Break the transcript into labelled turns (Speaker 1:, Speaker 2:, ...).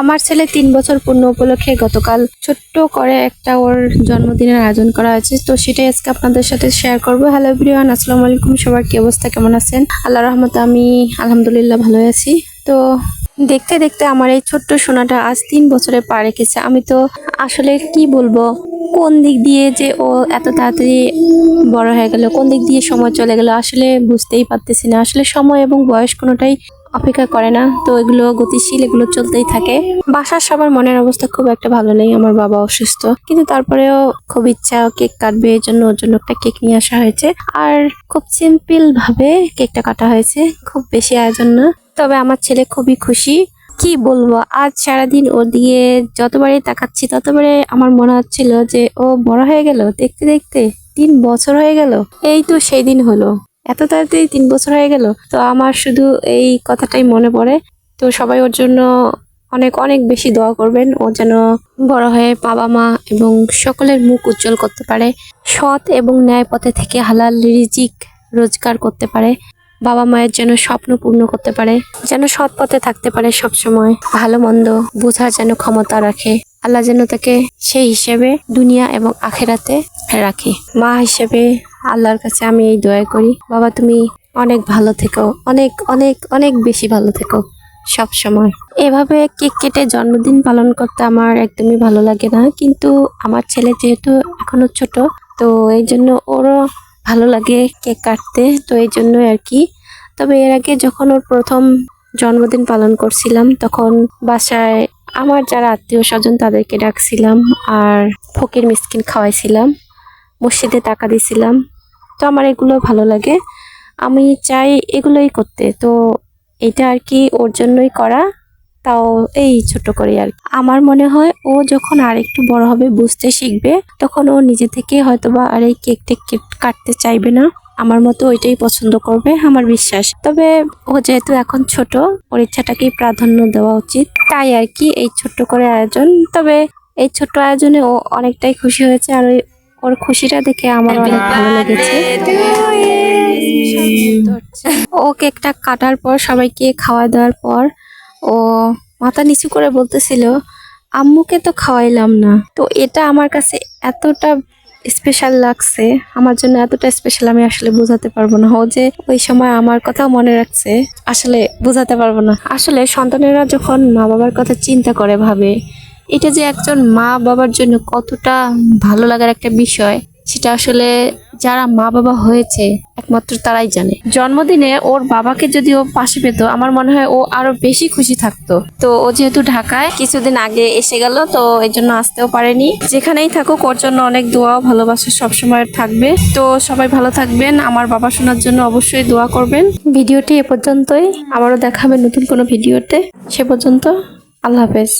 Speaker 1: আমার ছেলে তিন বছর পূর্ণ উপলক্ষে গতকাল ছোট্ট করে একটা ওর জন্মদিনের আয়োজন করা হয়েছে। তো সেটাই আজকে আপনাদের সাথে শেয়ার করব। হ্যালো এভরিওয়ান আসসালামু আলাইকুম। সবার কি অবস্থা, কেমন আছেন? আল্লাহ রহমতে আমি আলহামদুলিল্লাহ ভালো আছি। তো দেখতে দেখতে আমার এই ছোট্ট সোনাটা আজ তিন বছরে পা রেখেছে। আমি তো আসলে কি বলব, কোন দিক দিয়ে যে ও এত তাড়াতাড়ি বড় হয়ে গেল, কোন দিক দিয়ে সময় চলে গেল আসলে বুঝতেই পারতেছি না। আসলে সময় এবং বয়স কোনোটাই অপেক্ষা করে না। তো এগুলো গতিশীল, এগুলো চলতেই থাকে। বাসার সবার মনের অবস্থা খুব একটা ভালো নেই, আমার বাবা অসুস্থ। কিন্তু তারপরেও খুব ইচ্ছা কেক কাটবে এই জন্য ওর জন্য একটা কেক নিয়ে আসা হয়েছে। আর খুব সিম্পল ভাবে কেকটা কাটা হয়েছে, খুব বেশি আয়োজন না। তবে আমার ছেলে খুবই খুশি। কি বলব, আজ সারাদিন ও দিয়ে যতবারই তাকাচ্ছি ততবারে আমার মনে হচ্ছিল যে ও বড় হয়ে গেল। দেখতে দেখতে তিন বছর হয়ে গেল। এই তো সেই দিন হলো। এত তাড়াতাড়ি তিন বছর হয়ে গেল, তো আমার শুধু এই কথাটাই মনে পড়ে। তো সবাই ওর জন্য অনেক অনেক বেশি দোয়া করবেন। ও যেন বড় হয়ে বাবা মা এবং সকলের মুখ উজ্জ্বল করতে পারে, সৎ এবং ন্যায় পথে থেকে হালাল রিজিক রোজগার করতে পারে, বাবা মায়ের যেন স্বপ্ন পূর্ণ করতে পারে, যেন সৎ পথে থাকতে পারে সব সময় ভালো মন্দ বোঝার যেন ক্ষমতা রাখে। আল্লাহ যেন তাকে সেই হিসেবে দুনিয়া এবং আখেরাতে রাখে। মা হিসেবে আল্লাহর কাছে আমি এই দোয়া করি। বাবা, তুমি অনেক ভালো থেকো। অনেক অনেক অনেক বেশি ভালো থেকো সব সময়। এভাবে কেক কেটে জন্মদিন পালন করতে আমার একদমই ভালো লাগে না। কিন্তু আমার ছেলে যেহেতু এখনও ছোট, তো এই জন্য ওরও ভালো লাগে কেক কাটতে। তো এই জন্যই আর কি। তবে এর আগে যখন ওর প্রথম জন্মদিন পালন করছিলাম, তখন বাসায় আমার যারা আত্মীয় স্বজন তাদেরকে ডাকছিলাম আর ফকির মিসকিন খাওয়াইছিলাম। মসজিদে টাকা দিছিলাম। তো আমার এগুলো ভালো লাগে। আমি চাই এগুলোই করতে। তো এটা আর কি ওর জন্যই করা, তাও এই ছোট করে আর। আমার মনে হয় ও যখন আর একটু বড় হবে, বুঝতে শিখবে, তখন ও নিজে থেকে হয়তোবা আর এই কেক টেক কাটতে চাইবে না। আমার মতো ওইটাই পছন্দ করবে, আমার বিশ্বাস। তবে ও যেহেতু এখন ছোট, ওর ইচ্ছাটাকেই প্রাধান্য দেওয়া উচিত। তাই আর কি এই ছোট্ট করে আয়োজন। তবে এই ছোট্ট আয়োজনে ও অনেকটাই খুশি হয়েছে, আর ওই ওর খুশিটা দেখে আমার অনেক ভালো লেগেছে। ও কেকটা কাটার পর সবাইকে খাওয়া দাওয়ার পর ও মাথা নিচু করে বলতেছিল আম্মুকে তো খাওয়াইলাম না। তো এটা আমার কাছে এতটা স্পেশাল লাগছে আমার জন্য এতটা স্পেশাল আমি আসলে বোঝাতে পারব না। ও যে ওই সময় আমার কথাও মনে রাখছে আসলে বোঝাতে পারব না। আসলে সন্তানেরা যখন মা বাবার কথা চিন্তা করে ভাবে এটা যে একজন মা বাবার জন্য কতটা ভালো লাগার একটা বিষয়, সেটা আসলে যারা মা বাবা হয়েছে, একমাত্র তারাই জানে। জন্মদিনে ওর বাবাকে যদি ও পাশে পেতো, আমার মনে হয় ও আরও বেশি খুশি থাকতো। তো ও যেহেতু ঢাকায়, কিছুদিন আগে এসে গেল, তো এই জন্য আসতেও পারেনি। যেখানেই থাকুক, ওর জন্য অনেক দোয়া ভালোবাসা সবসময় থাকবে। তো সবাই ভালো থাকবেন, আমার বাবা শোনার জন্য অবশ্যই দোয়া করবেন। ভিডিওটি এ পর্যন্তই, আবারও দেখাবে নতুন কোনো ভিডিওতে। সে পর্যন্ত, আল্লাহ হাফেজ।